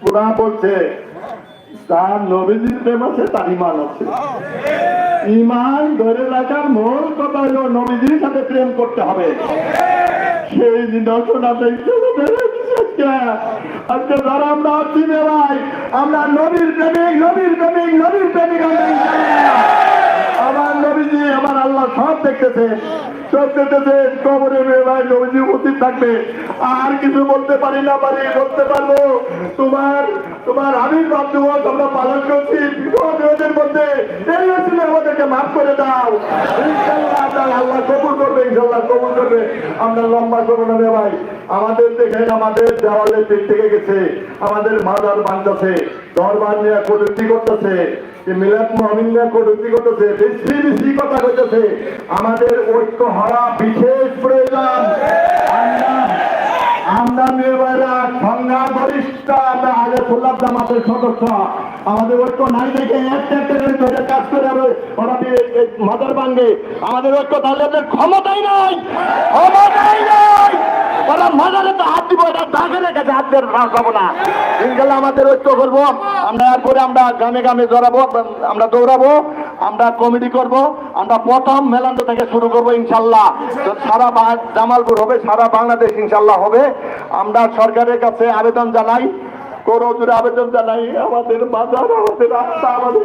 পুরা বলছে তার নবীজির প্রেম আছে তার ইমান আছে। ইমান ধরে রাখার মূল কথা হলো নবীজির সাথে প্রেম করতে হবে। সেই নিদর্শন আমরা আজকে। যারা আমরা আছি ভাই, আমরা নবীর প্রেমিক নবীর প্রেমিক নবীর প্রেমিক আমার নবীজি, আমার আল্লাহ সব দেখতেছে। কবরে উপস্থিত থাকবে। আর কিছু বলতে পারি না পারি বলতে পারব। তোমার তোমার বাধ্যব আমরা পালন করছি বিপদের মধ্যে। এই আমাদেরকে মাফ করে দাও। আল্লাহ কবুল করবে ইনশাল্লাহ কবুল করবে। আমরা লম্বা করব না ভাই। আমাদের দেখেন, আমাদের দেওয়ালে পিঠ থেকে গেছে। আমাদের মাদার বাঁধতেছে করতেছে বেশি কথা আমাদের ঐক্য হওয়া বিশেষ প্রয়োজন। আমরা মেয়েরা সংগ্রাম বরিষ্ঠ আমরা সদস্য। আমাদের ঐক্য নাই ধরে কাজ করে মাদার আমাদের ঐক্য তাহলে ক্ষমতাই নাই। ক্ষমতাই নাই। ওরা মাদারে তো হাত দিব, এটা দাগের কাছে হাত দিয়ে না। ইনশাল্লাহ আমাদের ঐক্য আমরা গ্রামে গ্রামে জড়াবো, আমরা দৌড়াবো, আমরা কমিটি করব, আমরা প্রথম মেলান্দ থেকে শুরু করব ইনশাল্লাহ। সারা জামালপুর হবে, সারা বাংলাদেশ ইনশাল্লাহ হবে। আমরা সরকারের কাছে আবেদন জানাই করজুর আবেদন জানাই, আমাদের বাজার, আমাদের রাস্তা, আমাদের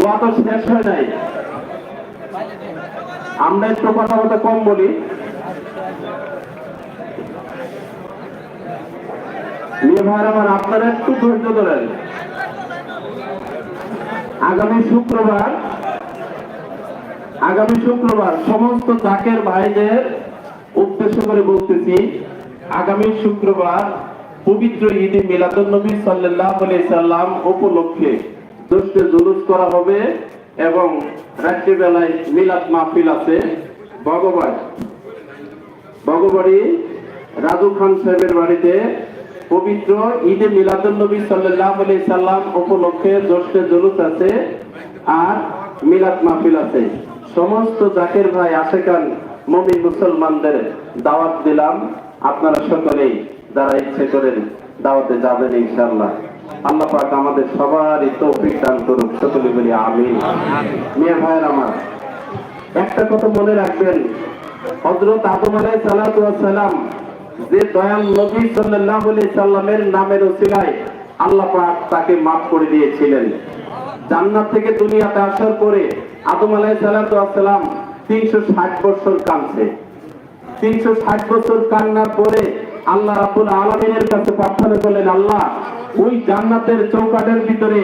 দোয়া তো শেষ হয় আমরা একটু কম বলি। আমার, আপনারা একটু ধৈর্য ধরেন। আগামী শুক্রবার আগামী শুক্রবার সমস্ত জাকের ভাইদের উদ্দেশ্য করে বলতেছি, আগামী শুক্রবার পবিত্র ঈদে মিলাদুল নবী সাল্লাল্লাহু আলাইহি সাল্লাম উপলক্ষে দশটা জুলুস করা হবে এবং রাত্রিবেলায় মিলাদ মাহফিল আছে। ভগবান ভগবাড়ি রাজু খান সাহেবের বাড়িতে পবিত্র ঈদে মিলাদুল নবী সাল্লাল্লাহু আলাইহি সাল্লাম উপলক্ষে দশটা জুলুস আছে আর মিলাদ মাহফিল আছে। সমস্ত জাকের ভাই, আশেকান মমিন মুসলমানদের দাওয়াত দিলাম। আপনারা সকলেই যারা ইচ্ছে করেন দাওয়াতে যাবেন ইনশাআল্লাহ। আল্লাহ পাক আমাদের সবারই তৌফিক দান করুক, সকলে বলি আমিন। মেয়ে ভাইয়ের আমার, একটা কথা মনে রাখবেন, হযরত আদম ওয়াস সালাম যে দয়াল নবী সাল্লাল্লাহু আলাইহি সাল্লামের নামের ওসিলায় আল্লাহ পাক তাকে maaf করে দিয়েছিলেন। জান্নাত থেকে দুনিয়াতে আসার পরে আদম ওয়াস সালাম 360 বছর কাঁদছে। তিনশো ষাট বছর কান্নার পরে আল্লাহ রাবুল আলমিনের কাছে প্রার্থনা করলেন, আল্লাহ ওই জান্নাতের চৌকাটের ভিতরে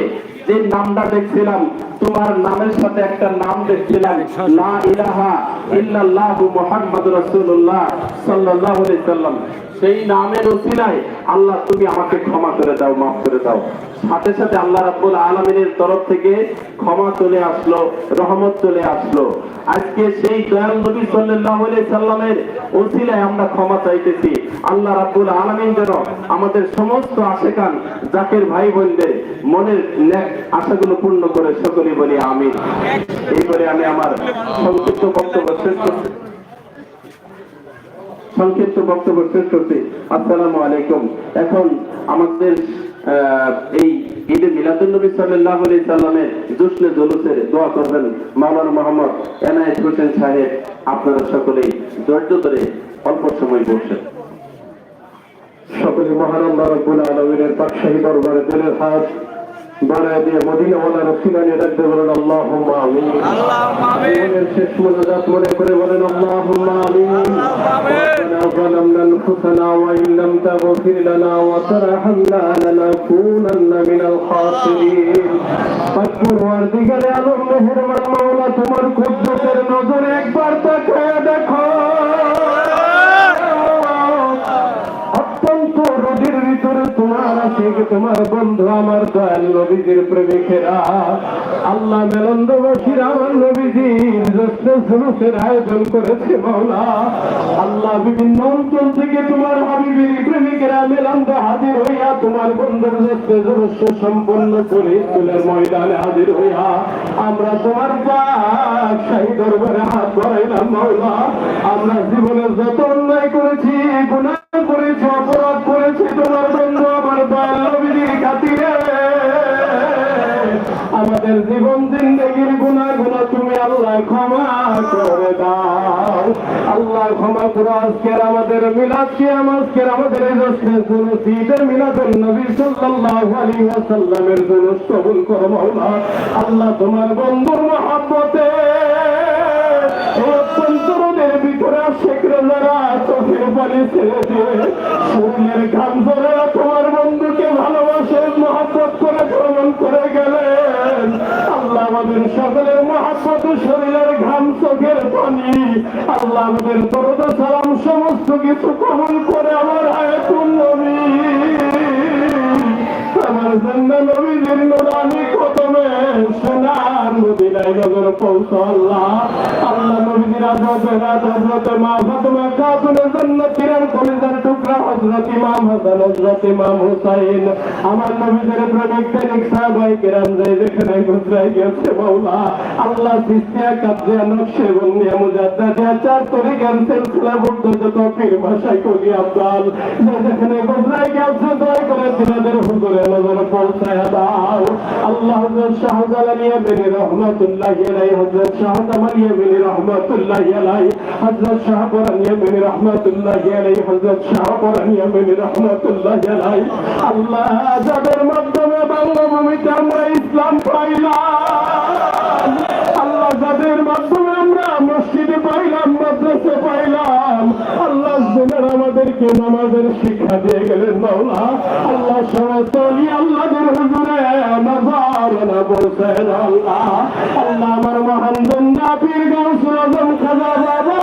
যে নামটা দেখছিলাম, তোমার নামের সাথে একটা নাম দেখছিলাম। লা ইলাহা ইল্লাল্লাহু মুহাম্মাদুর রাসূলুল্লাহ সাল্লাল্লাহু আলাইহি সাল্লাম। সেই নামের ওসিলায় আল্লাহ তুমি আমাকে ক্ষমা করে দাও, মাফ করে দাও। সাথে সাথে আল্লাহ রাব্বুল আলামিনের তরফ থেকে ক্ষমা চলে আসলো, রহমত চলে আসলো। আজকে সেই দয়াল নবী সাল্লাল্লাহু আলাইহি সাল্লামের ওসিলায় আমরা ক্ষমা চাইতেছি। আল্লাহ রাব্বুল আলামিন যেন আমাদের সমস্ত আশেকান জাকের ভাই বোনদের মনের আশাগুলো পূর্ণ করে সকলে বলি আমিন। এই করে আমি আমার সংক্ষিপ্ত বক্তব্য শেষ করছি। সংক্ষিপ্ত বক্তব্য শেষ করছি। আসসালামু আলাইকুম। এখন আমাদের এই ঈদে মিলাদুল নবী সাল্লাল্লাহু আলাইহি সাল্লামের জুসনে জুলুসের দোয়া করবেন মাওলানা মোহাম্মদ এনায়েত হোসেন সাহেব। আপনারা সকলেই ধৈর্য ধরে অল্প সময় বসেন। সকলে মহান আল্লাহ রব্বুল আলমিনের পাকশাহী দরবারে দিলের হাত বাড়ায় দিয়ে মদিনা ওলা রসিলা নিয়ে ডাকতে বলেন আল্লাহ আমিন জীবনের শেষ মোনাজাত মনে করে বলেন আল্লাহ আমিন ربنا ظلمنا انفسنا وان لم تغفر لنا وترحمنا لنكونن من الخاسرين পাকপুরওয়ার দিগারে আলম মেহেরবান মাওলা তোমার কুদ্দুসের নজরে একবার তাকায় দেখো আশিক তোমার বন্ধু আমার দয়াল নবীজির প্রেমিকেরা। আল্লাহ মেলন্দবাসীর, আমার নবীজির জুলুসের আয়োজন করেছে মাওলা। আল্লাহ বিভিন্ন অঞ্চল থেকে তোমার হাবিবির প্রেমিকেরা মেলন্দ হাজির হইয়া তোমার বন্ধুর জশ্নে জুলুস সম্পন্ন করে স্কুলের ময়দানে হাজির হইয়া আমরা তোমার পাক শাহী দরবারে হাত বাড়াইলাম মাওলা। আমরা জীবনের যত আজকের আমাদের মিলাদ কে? আজকের আমাদের রসনে জুলুস নবী সাল্লাল্লাহু আলাইহি ওয়াসাল্লামের জুলুস কবুল করো মাওলা আল্লাহ তোমার বন্ধুর মহব্বতে অত্যন্ত ভিতরে যারা চোখের পানি ছেড়ে দিয়ে ঘাম তোমার বন্ধুকে ভালোবাসে, মহব্বত আল্লাহ আমাদের দরদ সালাম সমস্ত কিছু কবল করে আমার আয়াতুল নবী। আমার জন্য নবীদের নুরানি কদমে মদিনায় নগর পৌঁছ আল্লাহ আল্লাহ নবীদের আজবে রাত হজরতে মা ফাতেমা খাতুনে জান্নাতির কলিজার হযরত হযরত হযরত শাহজালাল ইয়ামিনী রহমাতুল্লাহি আলাইহি হযরত শাহজামাল ইয়ামিনী রহমাতুল্লাহি আলাইহি হযরত শাহপরান ইয়ামিনী রহমাতুল্লাহি আলাইহি হযরত শাহপরান ইয়ামিনী রহমাতুল্লাহি আলাইহি। আল্লাহ যাদের মাধ্যমে বাংলা ভূমিতে আমরা ইসলাম পাইলাম, আল্লাহ যাদের মাধ্যমে আমরা মসজিদে পাইলাম, মাদ্রাসে পাইলাম, আল্লাহ জেনার আমাদেরকে নামাজের শিক্ষা দিয়ে গেলেন মাওলা, আল্লাহ অলি আল্লাহদের হুজুরে নাজার না বলছেন আল্লাহ আল্লাহ আমার মহান জন্দা পীর গাউসুল আজম খাজা বাবা।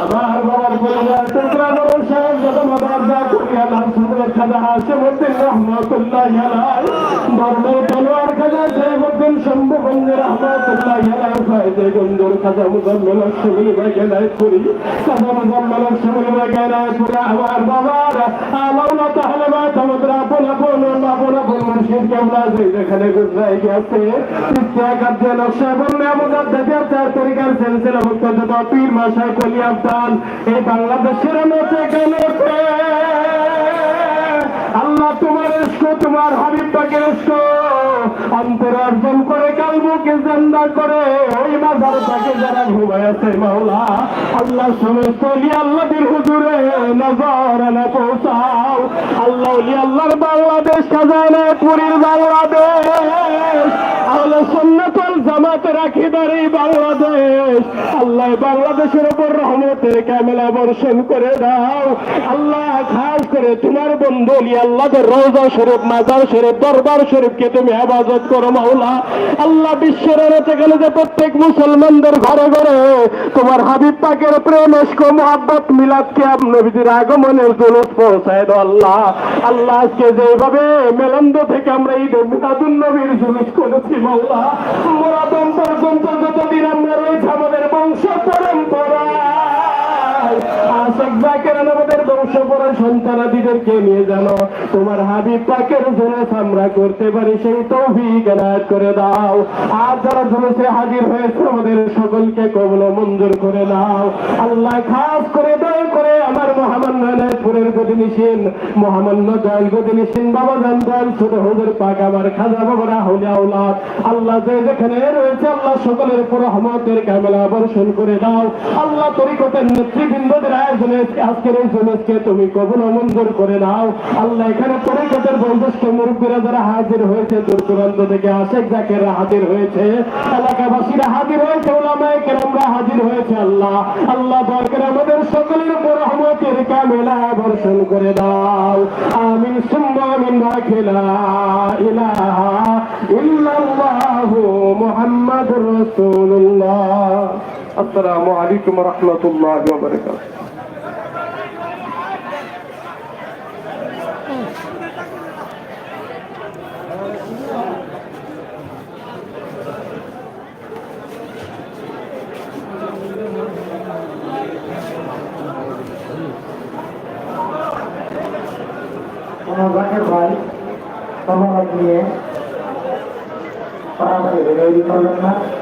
আমার বাবার পরিবার টুকরা বড় সাহেব, যত মাদার যা করিয়া সুন্দর খাজা হাসিমুদ্দিন রহমতুল্লাহ ধর্মের তলোয়ার বাংলাদেশের আল্লাহ তোমার তোমার হাবিব পাকের অর্জন করে কালবুকে জান্দা করে ওই মাজার তাকে যারা ঘুমাইছে মাওলা আল্লাহ সমস্ত আল্লাহদের হুজুরে নজর না পৌঁছাও। আল্লাহ আল্লাহর বাংলাদেশ খাজানা পুরীর বাংলাদেশ। আল্লাহ সন্ন্যতল জামাতে রাখিদার এই বাংলাদেশ। আল্লাহ বাংলাদেশের উপর রহমতের ক্যামেলা বর্ষণ করে দাও। আল্লাহ খাস করে তোমার বন্ধু আল্লাহদের রোজা শরীফ, মাজার শরীফ, দরবার শরীফকে তুমি হেফাজত করো মাওলা। আল্লাহ বিশ্বের রয়েছে গেলে যে প্রত্যেক মুসলমানদের ঘরে ঘরে তোমার হাবিব পাকের প্রেম এসকো মোহাব্বত, মিলাদকে নবীদের আগমনের জুলুস পৌঁছায় দাও আল্লাহ। আল্লাহ আজকে যেভাবে মেলন্দ থেকে আমরা ঈদ মিলাদুল নবীর জুলুস করেছি তোমার হাবিব পাকের জুলুস আমরা করতে পারি, সেই তৌফিক এনায়েত করে দাও। আর যারা জুলুসে হাজির হয়েছে, আমাদের সকলকে কবল মঞ্জুর করে নাও আল্লাহ খাস করে, দয়া করে তুমি কবুল মঞ্জুর করে নাও আল্লাহ এখানে তরিকতের বয়োজ্যেষ্ঠ মুরব্বীরা যারা হাজির হয়েছে, দূর দূরান্ত থেকে আশেক জাকেরা হাজির হয়েছে, এলাকাবাসীরা হাজির হয়েছে, ওলামায়ে কেরামরা হাজির হয়েছে, আল্লাহ। আল্লাহ দরকার আমাদের সকলের উপর রহমতের কামেলা বর্ষণ করে দাও। আমিন সুম্মা আমিন রাখিলা ইলাহা ইল্লাল্লাহু মুহাম্মাদুর রাসূলুল্লাহ। আসসালামু আলাইকুম ওয়া রাহমাতুল্লাহি ওয়া বারাকাতুহু কোনো জাকের ভাই সময়